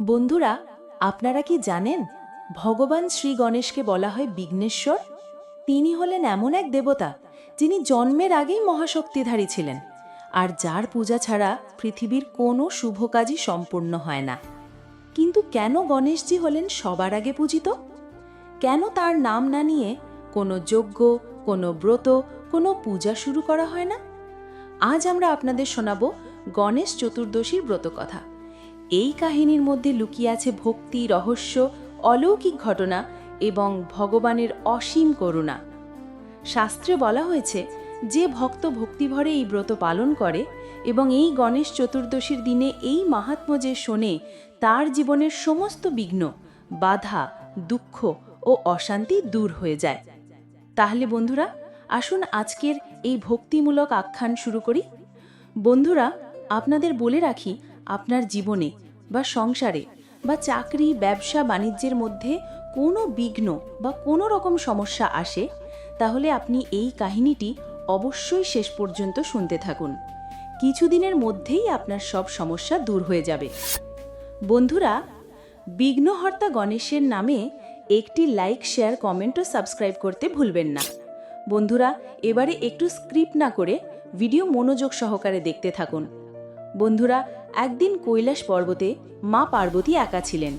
বন্ধুরা, আপনারা কি জানেন, ভগবান শ্রী গণেশকে বলা হয় বিঘ্নেশ্বর? তিনি হলেন এমন এক দেবতা, যিনি জন্মের আগেই মহাশক্তিধারী ছিলেন, আর যার পূজা ছাড়া পৃথিবীর কোনো শুভ কাজই সম্পূর্ণ হয় না। কিন্তু কেন গণেশজি হলেন সবার আগে পূজিত? কেন তার নাম না নিয়ে কোনো যজ্ঞ, কোনো ব্রত, কোনো পূজা শুরু করা হয় না? আজ আমরা আপনাদের শোনাব গণেশ চতুর্দশীর ব্রত কথা এই কাহিনীর মধ্যে লুকিয়ে আছে ভক্তি, রহস্য, অলৌকিক ঘটনা এবং ভগবানের অসীম করুণা। শাস্ত্রে বলা হয়েছে, যে ভক্ত ভক্তিভরে এই ব্রত পালন করে এবং এই গণেশ চতুর্দশীর দিনে এই মাহাত্ম্য যে শোনে, তার জীবনের সমস্ত বিঘ্ন, বাধা, দুঃখ ও অশান্তি দূর হয়ে যায়। তাহলে বন্ধুরা, আসুন আজকের এই ভক্তিমূলক আখ্যান শুরু করি। বন্ধুরা, আপনাদের বলে রাখি আপনার জীবনে বা সংসারে বা চাকরি, ব্যবসা, বাণিজ্যের মধ্যে কোনো বিঘ্ন বা কোনো রকম সমস্যা আসে, তাহলে আপনি এই কাহিনীটি অবশ্যই শেষ পর্যন্ত শুনতে থাকুন। কিছুদিনের মধ্যেই আপনার সব সমস্যা দূর হয়ে যাবে। বন্ধুরা, বিঘ্নহর্তা গণেশের নামে একটি লাইক, শেয়ার, কমেন্ট ও সাবস্ক্রাইব করতে ভুলবেন না। বন্ধুরা, এবারে একটু স্ক্রিপ্ট না করে ভিডিও মনোযোগ সহকারে দেখতে থাকুন। বন্ধুরা, একদিন কৈলাস পর্বতে মা পার্বতী একা ছিলেন।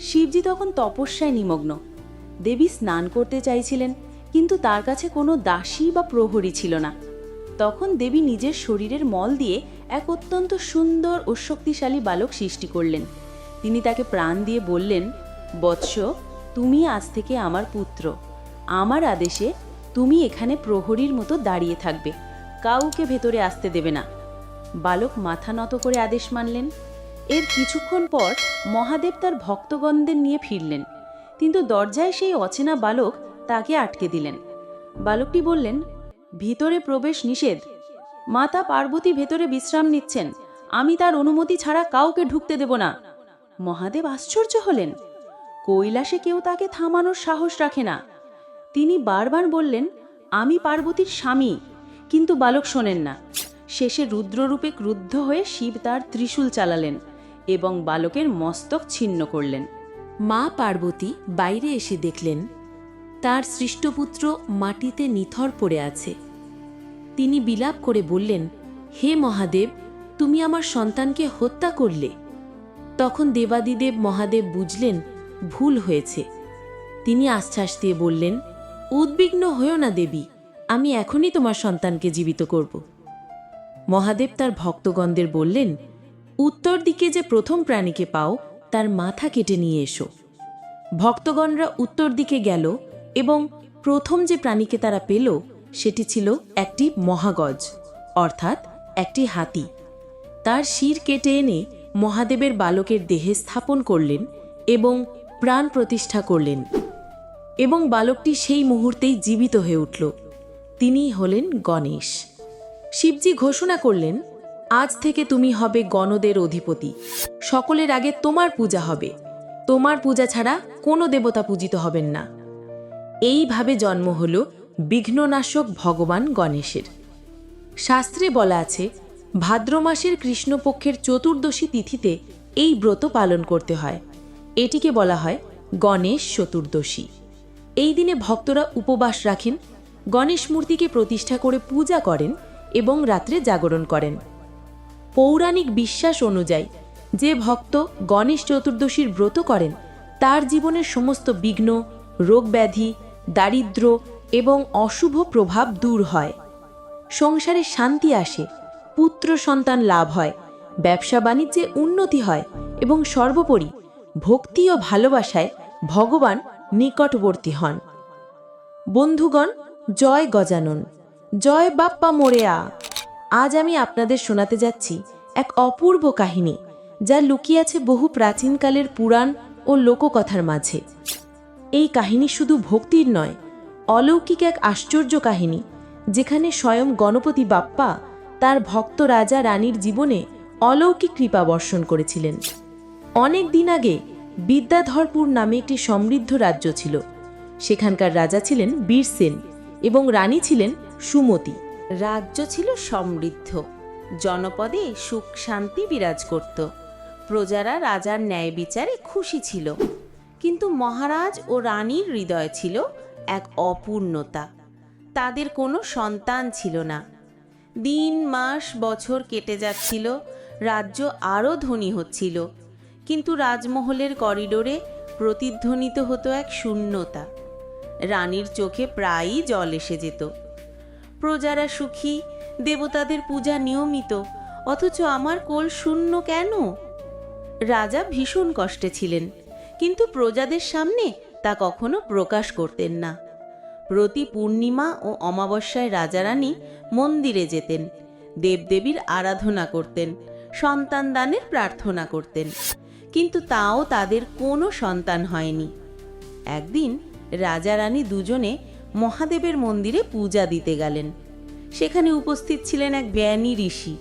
শিবজি তখন তপস্যায় নিমগ্ন। দেবী স্নান করতে চাইছিলেন, কিন্তু তার কাছে কোনো দাসী বা প্রহরী ছিল না। তখন দেবী নিজের শরীরের মল দিয়ে এক অত্যন্ত সুন্দর ও শক্তিশালী বালক সৃষ্টি করলেন। তিনি তাকে প্রাণ দিয়ে বললেন, বৎস, তুমি আজ থেকে আমার পুত্র। আমার আদেশে তুমি এখানে প্রহরীর মতো দাঁড়িয়ে থাকবে। কাউকে ভেতরে আসতে দেবে না। বালক মাথা নত করে আদেশ মানলেন। এর কিছুক্ষণ পর মহাদেব তার ভক্তগণদের নিয়ে ফিরলেন। কিন্তু দরজায় সেই অচেনা বালক তাকে আটকে দিলেন। বালকটি বললেন, ভিতরে প্রবেশ নিষেধ। মাতা পার্বতী ভেতরে বিশ্রাম নিচ্ছেন। আমি তার অনুমতি ছাড়া কাউকে ঢুকতে দেব না। মহাদেব আশ্চর্য হলেন। কৈলাসে কেউ তাকে থামানোর সাহস রাখে না। তিনি বারবার বললেন, আমি পার্বতীর স্বামী। কিন্তু বালক শোনেন না। শেষে রুদ্ররূপে ক্রুদ্ধ হয়ে শিব তার ত্রিশূল চালালেন এবং বালকের মস্তক ছিন্ন করলেন। মা পার্বতী বাইরে এসে দেখলেন, তার সৃষ্টপুত্র মাটিতে নিথর পড়ে আছে। তিনি বিলাপ করে বললেন, হে মহাদেব, তুমি আমার সন্তানকে হত্যা করলে? তখন দেবাদিদেব মহাদেব বুঝলেন, ভুল হয়েছে। তিনি আশ্বাস দিয়ে বললেন, উদ্বিগ্ন হয়েও না দেবী, আমি এখনই তোমার সন্তানকে জীবিত করব। মহাদেব তার ভক্তগণদের বললেন, উত্তর দিকে যে প্রথম প্রাণীকে পাও, তার মাথা কেটে নিয়ে এসো। ভক্তগণরা উত্তর দিকে গেল এবং প্রথম যে প্রাণীকে তারা পেল, সেটি ছিল একটি মহাগজ, অর্থাৎ একটি হাতি। তার শির কেটে এনে মহাদেবের বালকের দেহে স্থাপন করলেন এবং প্রাণ প্রতিষ্ঠা করলেন এবং বালকটি সেই মুহূর্তেই জীবিত হয়ে উঠল। তিনিই হলেন গণেশ। শিবজি ঘোষণা করলেন, আজ থেকে তুমি হবে গণদের অধিপতি। সকলের আগে তোমার পূজা হবে। তোমার পূজা ছাড়া কোনো দেবতা পূজিত হবেন না। এইভাবে জন্ম হল বিঘ্ননাশক ভগবান গণেশের। শাস্ত্রে বলা আছে, ভাদ্র মাসের কৃষ্ণপক্ষের চতুর্দশী তিথিতে এই ব্রত পালন করতে হয়। এটিকে বলা হয় গণেশ চতুর্দশী। এই দিনে ভক্তরা উপবাস রাখেন, গণেশ মূর্তিকে প্রতিষ্ঠা করে পূজা করেন এবং রাত্রে জাগরণ করেন। পৌরাণিক বিশ্বাস অনুযায়ী, যে ভক্ত গণেশ চতুর্দশীর ব্রত করেন, তার জীবনের সমস্ত বিঘ্ন, রোগব্যাধি, দারিদ্র এবং অশুভ প্রভাব দূর হয়। সংসারে শান্তি আসে, পুত্র সন্তান লাভ হয়, ব্যবসা বাণিজ্যে উন্নতি হয় এবং সর্বোপরি ভক্তি ও ভালোবাসায় ভগবান নিকটবর্তী হন। বন্ধুগণ, জয় গজানন। জয় বাপ্পা মোরেয়া। আজ আমি আপনাদের শোনাতে যাচ্ছি এক অপূর্ব কাহিনী, যা লুকিয়ে আছে বহু প্রাচীনকালের পুরাণ ও লোককথার মাঝে। এই কাহিনী শুধু ভক্তির নয়, অলৌকিক এক আশ্চর্য কাহিনী, যেখানে স্বয়ং গণপতি বাপ্পা তার ভক্ত রাজা রানীর জীবনে অলৌকিক কৃপা বর্ষণ করেছিলেন। অনেক দিন আগে বিদ্যাধরপুর নামে একটি সমৃদ্ধ রাজ্য ছিল। সেখানকার রাজা ছিলেন বীরসেন এবং রানী ছিলেন সুমতি। রাজ্য ছিল সমৃদ্ধ। জনপদে সুখ শান্তি বিরাজ করত। প্রজারা রাজার ন্যায় বিচারে খুশি ছিল। কিন্তু মহারাজ ও রানীর হৃদয় ছিল এক অপূর্ণতা। তাদের কোনো সন্তান ছিল না। দিন, মাস, বছর কেটে যাচ্ছিল, রাজ্য আরও ধনী হচ্ছিল। কিন্তু রাজমহলের করিডোরে প্রতিধ্বনিত হতো এক শূন্যতা। রানীর চোখে প্রায়ই জল এসে যেত। প্রজারা সুখী, দেবতাদের পূজা নিয়মিত, অথচ আমার কোল শূন্য কেন? রাজা ভীষণ কষ্টে ছিলেন, কিন্তু প্রজাদের সামনে তা কখনো প্রকাশ করতেন না। প্রতি পূর্ণিমা ও অমাবস্যায় রাজারানী মন্দিরে যেতেন, দেবদেবীর আরাধনা করতেন, সন্তান দানের প্রার্থনা করতেন, কিন্তু তাও তাদের কোনো সন্তান হয়নি। একদিন রাজা রানী দুজনে মহাদেবের মন্দিরে পূজা দিতে গেলেন। সেখানে উপস্থিত ছিলেন এক জ্ঞানী ঋষি।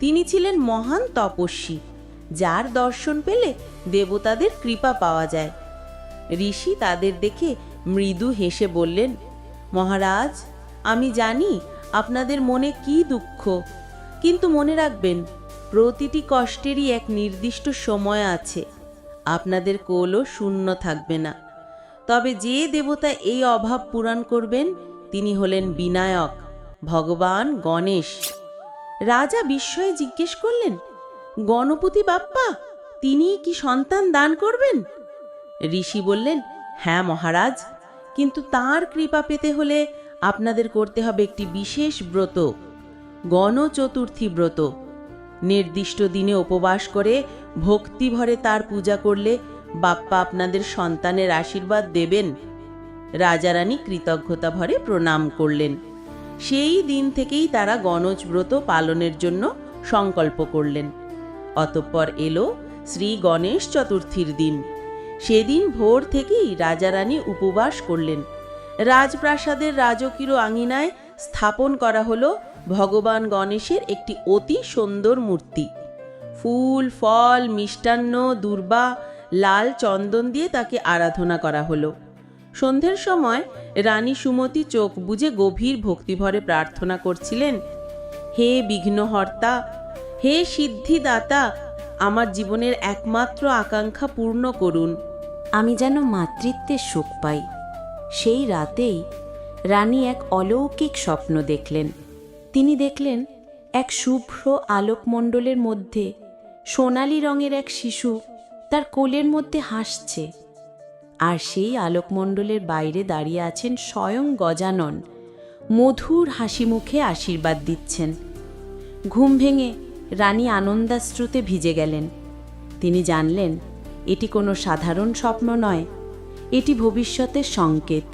তিনি ছিলেন মহান তপস্বী, যার দর্শন পেলে দেবতাদের কৃপা পাওয়া যায়। ঋষি তাদের দেখে মৃদু হেসে বললেন, মহারাজ, আমি জানি আপনাদের মনে কি দুঃখ, কিন্তু মনে রাখবেন, প্রতিটি কষ্টেরই এক নির্দিষ্ট সময় আছে। আপনাদের কোলও শূন্য থাকবে না। তবে যে দেবতা এই অভাব পূরণ করবেন, তিনি হলেন বিনায়ক, ভগবান গণেশ। রাজা বিস্ময়ে জিজ্ঞেস করলেন, গণপতি বাপ্পা, তিনি কি সন্তান দান করবেন? ঋষি বললেন হ্যাঁ মহারাজ, কিন্তু তার কৃপা পেতে হলে আপনাদের করতে হবে একটি বিশেষ ব্রত, গণচতুর্থী ব্রত। নির্দিষ্ট দিনে উপবাস করে ভক্তি ভরে তার পূজা করলে বাপ্পা আপনাদের সন্তানের আশীর্বাদ দেবেন। রাজারানী কৃতজ্ঞতা ভরে প্রণাম করলেন। সেই দিন থেকেই তারা গণজ ব্রত পালনের জন্য সংকল্প করলেন। অতঃপর এলো শ্রী গণেশ চতুর্থীর দিন। সেদিন ভোর থেকেই রাজারানী উপবাস করলেন। রাজপ্রাসাদের রাজকীয় আঙিনায় স্থাপন করা হলো ভগবান গণেশের একটি অতি সুন্দর মূর্তি। ফুল, ফল, মিষ্টান্ন, দুর্বা লাল চন্দন দিয়ে তাকে আরাধনা করা হলো। সন্ধ্যের সময় রানী সুমতি চোখ বুজে গভীর ভক্তিভরে প্রার্থনা করছিলেন, হে বিঘ্নহর্তা, হে সিদ্ধিদাতা, আমার জীবনের একমাত্র আকাঙ্ক্ষা পূর্ণ করুন। আমি যেন মাতৃত্বের সুখ পাই। সেই রাতেই রানী এক অলৌকিক স্বপ্ন দেখলেন। তিনি দেখলেন এক শুভ্র আলোকমণ্ডলের মধ্যে সোনালি রঙের এক শিশু তার কোলের মধ্যে হাসছে। আর সেই আলোকমণ্ডলের বাইরে দাঁড়িয়ে আছেন স্বয়ং গজানন। মধুর হাসি মুখে আশীর্বাদ দিচ্ছেন। ঘুম ভেঙে রানী আনন্দাশ্রুতে ভিজে গেলেন। তিনি জানলেন, এটি কোনো সাধারণ স্বপ্ন নয়, এটি ভবিষ্যতের সংকেত।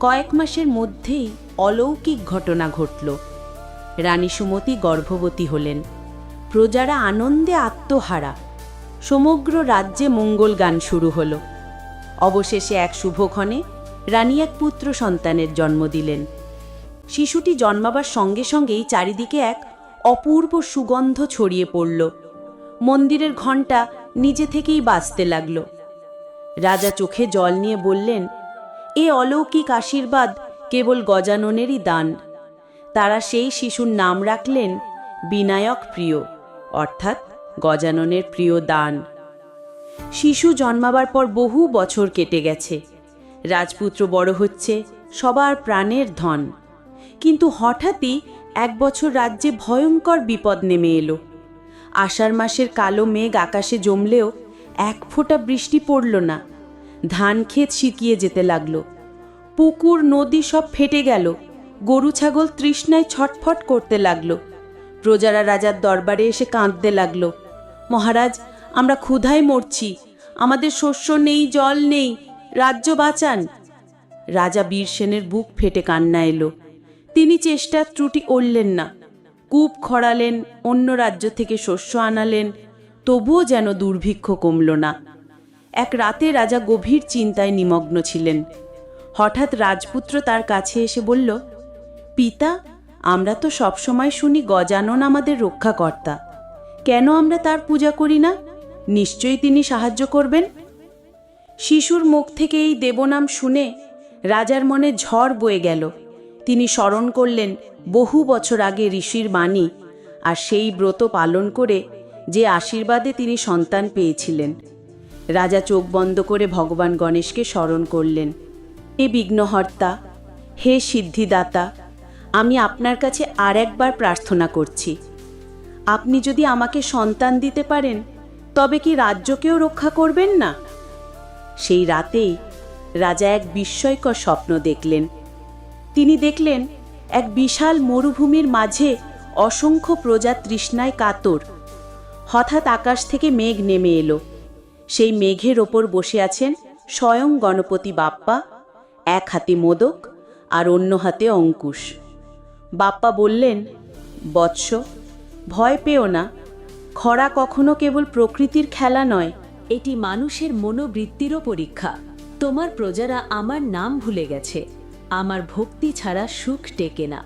কয়েক মাসের মধ্যেই অলৌকিক ঘটনা ঘটল। রানী সুমতি গর্ভবতী হলেন। প্রজারা আনন্দে আত্মহারা। সমগ্র রাজ্যে মঙ্গল গান শুরু হলো। অবশেষে এক শুভক্ষণে রানী এক পুত্র সন্তানের জন্ম দিলেন। শিশুটি জন্মাবার সঙ্গে সঙ্গেই চারিদিকে এক অপূর্ব সুগন্ধ ছড়িয়ে পড়ল। মন্দিরের ঘণ্টা নিজে থেকেই বাজতে লাগল। রাজা চোখে জল নিয়ে বললেন, এ অলৌকিক আশীর্বাদ কেবল গজাননেরই দান। তারা সেই শিশুর নাম রাখলেন বিনায়ক প্রিয়, অর্থাৎ গজাননের প্রিয় দান। শিশু জন্মাবার পর বহু বছর কেটে গেছে। রাজপুত্র বড় হচ্ছে, সবার প্রাণের ধন। কিন্তু হঠাৎই এক বছর রাজ্যে ভয়ঙ্কর বিপদ নেমে এলো। আষাঢ় মাসের কালো মেঘ আকাশে জমলেও এক ফোঁটা বৃষ্টি পড়ল না। ধান ক্ষেত শুকিয়ে যেতে লাগল। পুকুর, নদী সব ফেটে গেল। গরু, ছাগল তৃষ্ণায় ছটফট করতে লাগল। প্রজারা রাজার দরবারে এসে কাঁদতে লাগল। মহারাজ, আমরা ক্ষুধায় মরছি। আমাদের শস্য নেই, জল নেই। রাজ্য বাঁচান। রাজা বীরসেনের বুক ফেটে কান্না এলো। তিনি চেষ্টার ত্রুটি করলেন না। কূপ খড়ালেন, অন্য রাজ্য থেকে শস্য আনালেন। তবুও যেন দুর্ভিক্ষ কমল না। এক রাতে রাজা গভীর চিন্তায় নিমগ্ন ছিলেন। হঠাৎ রাজপুত্র তার কাছে এসে বলল, পিতা, আমরা তো সবসময় শুনি গজানন আমাদের রক্ষাকর্তা। কেন আমরা তার পূজা করি না? নিশ্চয়ই তিনি সাহায্য করবেন? শিশুর মুখ থেকে এই দেবনাম শুনে রাজার মনে ঝড় বয়ে গেল। তিনি স্মরণ করলেন বহু বছর আগে ঋষির বাণী আর সেই ব্রত পালন করে যে আশীর্বাদে তিনি সন্তান পেয়েছিলেন। রাজা চোখ বন্ধ করে ভগবান গণেশকে স্মরণ করলেন, হে বিঘ্নহর্তা, হে সিদ্ধিদাতা, আমি আপনার কাছে আর একবার প্রার্থনা করছি। আপনি যদি আমাকে সন্তান দিতে পারেন, তবে কি রাজ্যকেও রক্ষা করবেন না? সেই রাতেই রাজা এক বিস্ময়কর স্বপ্ন দেখলেন। তিনি দেখলেন এক বিশাল মরুভূমির মাঝে অসংখ্য প্রজা তৃষ্ণায় কাতর। হঠাৎ আকাশ থেকে মেঘ নেমে এলো। সেই মেঘের ওপর বসে আছেন স্বয়ং গণপতি বাপ্পা, এক হাতে মোদক আর অন্য হাতে অঙ্কুশ। বাপ্পা বললেন, বৎস ভয় পেও না। খরা কখনো কেবল প্রকৃতির খেলা নয়, এটি মানুষের মনোবৃত্তিরও পরীক্ষা। তোমার প্রজারা আমার নাম ভুলে গেছে, আমার ভক্তি ছাড়া সুখ টেকে না।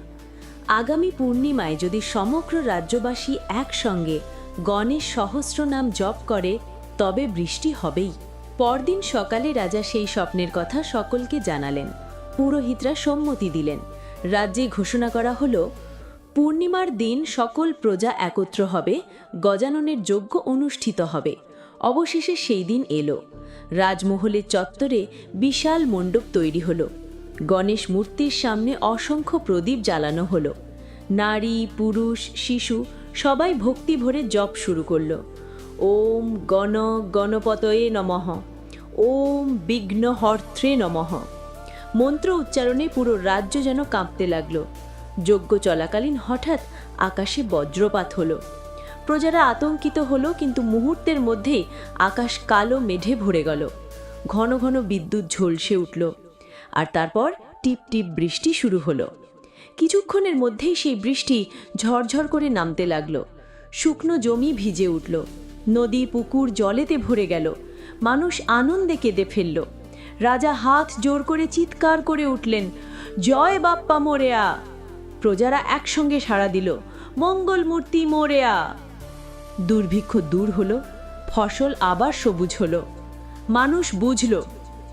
আগামী পূর্ণিমায় যদি সমগ্র রাজ্যবাসী একসঙ্গে গণেশ সহস্র নাম জপ করে, তবে বৃষ্টি হবেই। পরদিন সকালে রাজা সেই স্বপ্নের কথা সকলকে জানালেন। পুরোহিতরা সম্মতি দিলেন। রাজ্যে ঘোষণা করা হলো পূর্ণিমার দিন সকল প্রজা একত্র হবে, গজাননের যজ্ঞ অনুষ্ঠিত হবে। অবশেষে সেই দিন এলো। রাজমহলের চত্বরে বিশাল মণ্ডপ তৈরি হলো। গণেশ মূর্তির সামনে অসংখ্য প্রদীপ জ্বালানো হলো। নারী, পুরুষ, শিশু সবাই ভক্তি ভরে জপ শুরু করল। ওম গণ গণপতয়ে নমঃ। ওম বিঘ্নহর্ত্রে নমঃ। মন্ত্র উচ্চারণে পুরো রাজ্য যেন কাঁপতে লাগল। যজ্ঞ চলাকালীন হঠাৎ আকাশে বজ্রপাত হলো। প্রজারা আতঙ্কিত হলো, কিন্তু মুহূর্তের মধ্যেই আকাশ কালো মেঘে ভরে গেল। ঘন ঘন বিদ্যুৎ ঝলসে উঠল, আর তারপর টিপ টিপ বৃষ্টি শুরু হলো। কিছুক্ষণের মধ্যেই সেই বৃষ্টি ঝরঝর করে নামতে লাগল। শুকনো জমি ভিজে উঠল, নদী পুকুর জলেতে ভরে গেল, মানুষ আনন্দে কেঁদে ফেলল। রাজা হাত জোর করে চিৎকার করে উঠলেন, জয় বাপ্পা মোরেয়া! প্রজারা একসঙ্গে সাড়া দিল। মঙ্গল মূর্তি মোরেয়া দুর্ভিক্ষ দূর হলো, ফসল আবার সবুজ হলো। মানুষ বুঝল,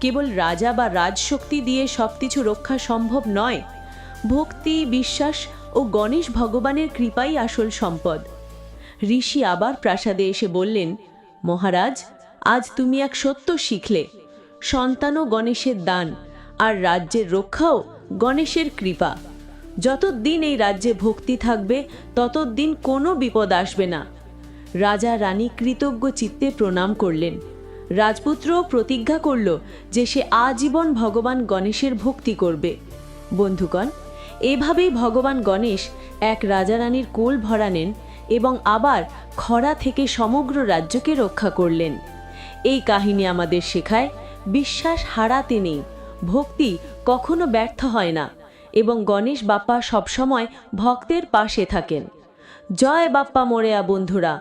কেবল রাজা বা রাজশক্তি দিয়ে সব কিছু রক্ষা সম্ভব নয়। ভক্তি, বিশ্বাস ও গণেশ ভগবানের কৃপাই আসল সম্পদ। ঋষি আবার প্রাসাদে এসে বললেন, মহারাজ, আজ তুমি এক সত্য শিখলে। সন্তানও গণেশের দান, আর রাজ্যের রক্ষাও গণেশের কৃপা। যতদিন এই রাজ্যে ভক্তি থাকবে, ততদিন কোনো বিপদ আসবে না। রাজা রানী কৃতজ্ঞ চিত্তে প্রণাম করলেন। রাজপুত্রও প্রতিজ্ঞা করল যে সে আজীবন ভগবান গণেশের ভক্তি করবে। বন্ধুগণ, এভাবেই ভগবান গণেশ এক রাজা রানীর কোল ভরা নেন এবং আবার খরা থেকে সমগ্র রাজ্যকে রক্ষা করলেন। এই কাহিনী আমাদের শেখায়, বিশ্বাস হারাতে নেই, ভক্তি কখনো ব্যর্থ হয় না। এবং গণেশ বাপ্পা সবসময় ভক্তের পাশে থাকেন। জয় বাপ্পা মোরেয়া বন্ধুরা।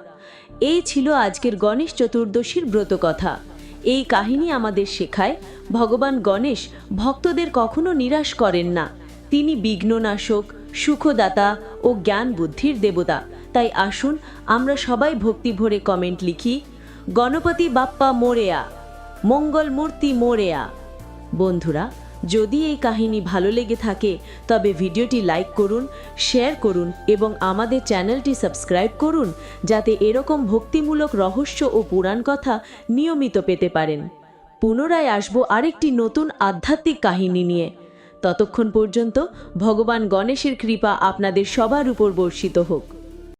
এই ছিল আজকের গণেশ চতুর্দশীর ব্রতকথা। এই কাহিনী আমাদের শেখায়, ভগবান গণেশ ভক্তদের কখনো নিরাশ করেন না। তিনি বিঘ্ননাশক, সুখদাতা ও জ্ঞান বুদ্ধির দেবতা। তাই আসুন, আমরা সবাই ভক্তি ভরে কমেন্ট লিখি, গণপতি বাপ্পা মোরেয়া, মঙ্গল মূর্তি মোরেয়া। বন্ধুরা যদি এই কাহিনী ভালো লেগে থাকে, তবে ভিডিওটি লাইক করুন শেয়ার করুন এবং আমাদের চ্যানেলটি সাবস্ক্রাইব করুন, যাতে এরকম ভক্তিমূলক রহস্য ও পুরাণ কথা নিয়মিত পেতে পারেন। পুনরায় আসব আরেকটি নতুন আধ্যাত্মিক কাহিনী নিয়ে। ততক্ষণ পর্যন্ত ভগবান গণেশের কৃপা আপনাদের সবার উপর বর্ষিত হোক।